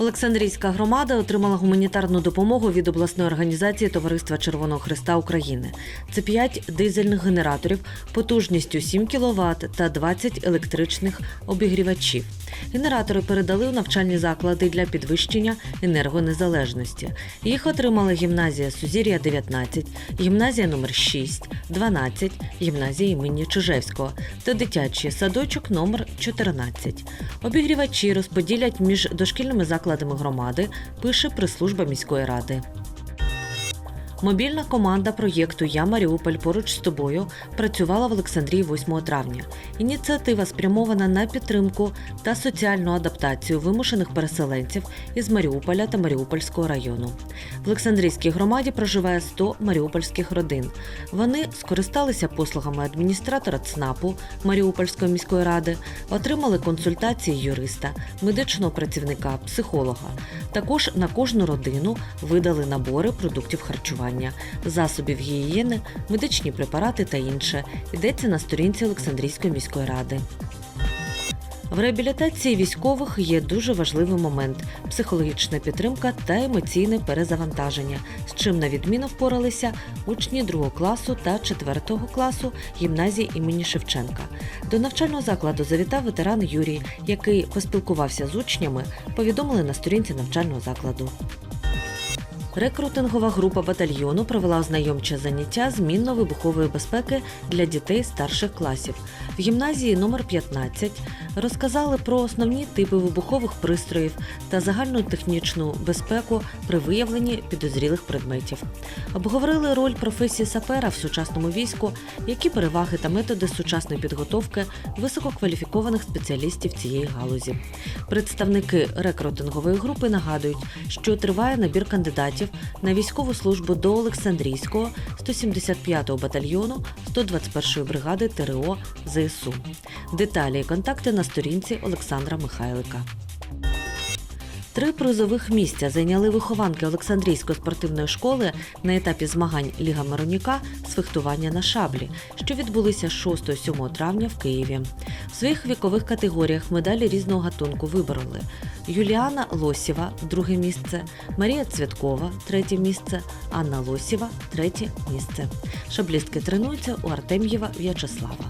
Олександрійська громада отримала гуманітарну допомогу від обласної організації Товариства Червоного Христа України. Це 5 дизельних генераторів потужністю 7 кВт та 20 електричних обігрівачів. Генератори передали у навчальні заклади для підвищення енергонезалежності. Їх отримали гімназія Сузір'я 19, гімназія номер 6, 12, гімназія імені Чижевського та дитячий садочок номер 14. Обігрівачі розподілять між дошкільними закладами громади, пише прес-служба міської ради. Мобільна команда проєкту Я Маріуполь поруч з тобою працювала в Олександрії 8 травня. Ініціатива спрямована на підтримку та соціальну адаптацію вимушених переселенців із Маріуполя та Маріупольського району. В Олександрійській громаді проживає 100 маріупольських родин. Вони скористалися послугами адміністратора ЦНАПу Маріупольської міської ради, отримали консультації юриста, медичного працівника, психолога. Також на кожну родину видали набори продуктів харчування, засобів гігієни, медичні препарати та інше. Йдеться на сторінці Олександрійської міської ради. В реабілітації військових є дуже важливий момент психологічна підтримка та емоційне перезавантаження, з чим на відміну впоралися учні 2 класу та 4 класу гімназії імені Шевченка. До навчального закладу завітав ветеран Юрій, який поспілкувався з учнями, повідомили на сторінці навчального закладу. Рекрутингова група батальйону провела ознайомче заняття з мінно-вибухової безпеки для дітей старших класів. В гімназії номер 15 розказали про основні типи вибухових пристроїв та загальну технічну безпеку при виявленні підозрілих предметів. Обговорили роль професії сапера в сучасному війську, які переваги та методи сучасної підготовки висококваліфікованих спеціалістів цієї галузі. Представники рекрутингової групи нагадують, що триває набір кандидатів на військову службу до Олександрійського 175-го батальйону 121-ї бригади ТРО ЗСУ. Деталі і контакти на сторінці Олександра Михайлика. Три призових місця зайняли вихованки Олександрійської спортивної школи на етапі змагань Ліга Миронюка з фехтування на шаблі, що відбулися 6-7 травня в Києві. В своїх вікових категоріях медалі різного гатунку вибороли Юліана Лосєва друге місце, Марія Цвяткова третє місце, Анна Лосєва третє місце. Шаблістки тренуються у Артем'єва В'ячеслава.